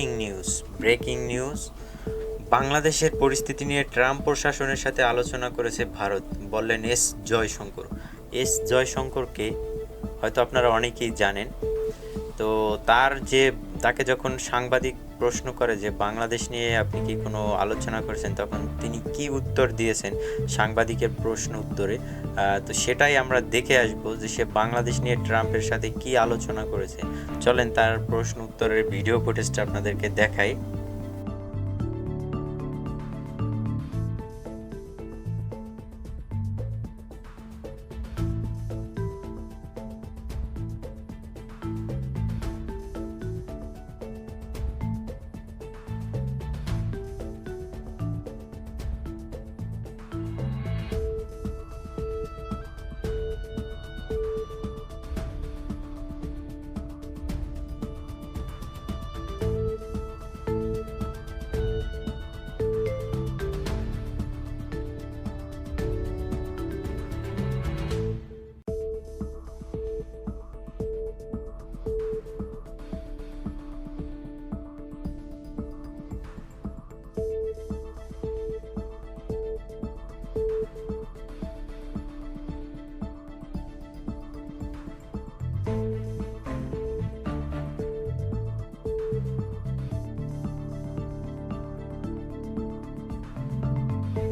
Breaking news breaking news. বাংলাদেশের পরিস্থিতি নিয়ে ট্রাম্প প্রশাসনের সাথে আলোচনা করেছে ভারত। বললেন এস জয়শঙ্কর। এস জয়শঙ্করকে হয়তো আপনারা অনেকেই জানেন তো তার যে, তাকে যখন সাংবাদিক প্রশ্ন করে যে, বাংলাদেশ নিয়ে আপনি কি কোনো আলোচনা করেছেন? তখন তিনি কি উত্তর দিয়েছেন সাংবাদিকের প্রশ্ন উত্তরে? তো সেটাই আমরা দেখে আসব যে, সে বাংলাদেশ নিয়ে ট্রাম্পের সাথে কি আলোচনা করেছে। চলেন তার প্রশ্ন উত্তরের ভিডিও ফুটেজটা আপনাদেরকে দেখাই।